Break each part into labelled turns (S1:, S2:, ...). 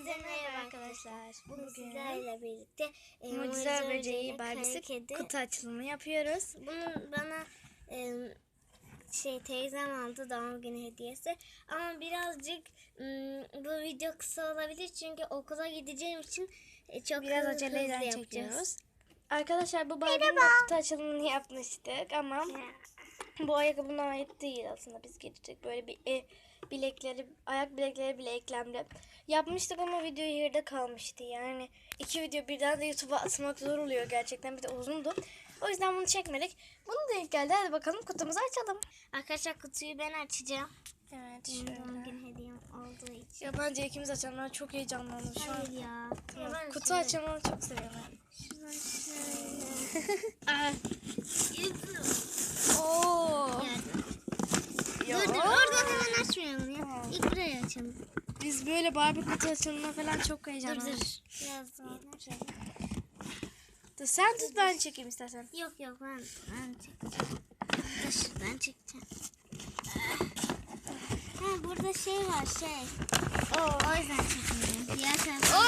S1: Hepinize merhaba arkadaşlar.
S2: Bugün
S1: Bugün
S2: sizlerle birlikte e,
S1: Mucize Böceği Barbie'si
S2: kedi.
S1: kutu açılımı yapıyoruz.
S2: Bunu bana e, şey teyzem aldı doğum günü hediyesi. Ama birazcık m, bu video kısa olabilir çünkü okula gideceğim için e, çok
S1: Biraz
S2: hızlı,
S1: aceleden çekiyoruz. Arkadaşlar bu Barbie'nin kutu açılımını yapmıştık ama bu ayakkabının ait değil aslında biz gelecek böyle bir e, bilekleri ayak bilekleri bile eklemli yapmıştık ama video yerde kalmıştı. Yani iki video birden de YouTube'a atmak zor oluyor gerçekten. Bir de uzundu. O yüzden bunu çekmedik. Bunu da ilk geldi. Hadi bakalım kutumuzu açalım.
S2: Arkadaşlar kutuyu ben açacağım.
S1: evet şöyle.
S2: günü hediyem olduğu için.
S1: ya bence ikimiz açalım ben çok heyecanlandım şu an.
S2: Hayır ya. ya ben
S1: kutu açılımını çok seviyorum.
S2: Şuradan şöyle. Aa,
S1: Oo.
S2: yardım.
S1: Ya.
S2: Dur dur oradan hemen açmayalım ya.
S1: Tamam.
S2: İlk buraya açalım.
S1: Biz böyle Barbie kutu açılımına falan çok
S2: Dur
S1: heyecanlanıyoruz.
S2: dur. Biraz daha.
S1: Dur sen tut ben çekeyim istersen.
S2: Yok yok ben ben çekeceğim. Dur ben çekeceğim. Ha burada şey var şey. O, o yüzden çekmiyorum. Diğer tarafa.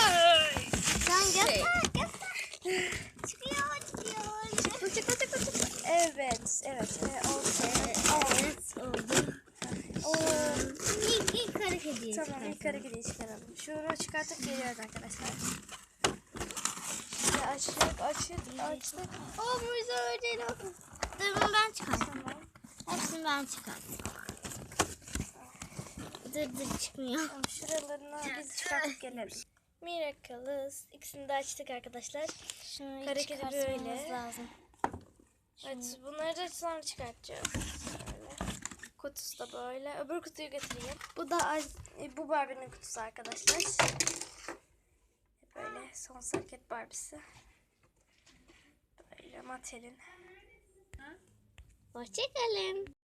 S2: Sen göster göster. çıkıyor çıkıyor.
S1: Çıktı çıktı çıktı çıktı. Evet evet. evet oldu.
S2: Evet oldu.
S1: Oo.
S2: İlk, kara hediye
S1: Tamam ilk kare gideyi çıkaralım. Şunu çıkartıp geliyoruz arkadaşlar. Şimdi açtık açtık açtık.
S2: O Mucize Böceği'ni bakın. Dur bunu ben çıkartayım.
S1: Tamam.
S2: Hepsini ben çıkartayım. Dur dur çıkmıyor.
S1: Tamam şuralarını biz çıkartıp gelelim. Miraculous. İkisini de açtık arkadaşlar.
S2: Şunu çıkartmamız
S1: böyle.
S2: lazım.
S1: Evet bunları da sonra çıkartacağız. Şöyle. Kutusu da böyle. Öbür kutuyu götüreyim. Bu da e, bu Barbie'nin kutusu arkadaşlar. Böyle son hareket Barbie'si. Böyle Mattel'in.
S2: Hoşçakalın.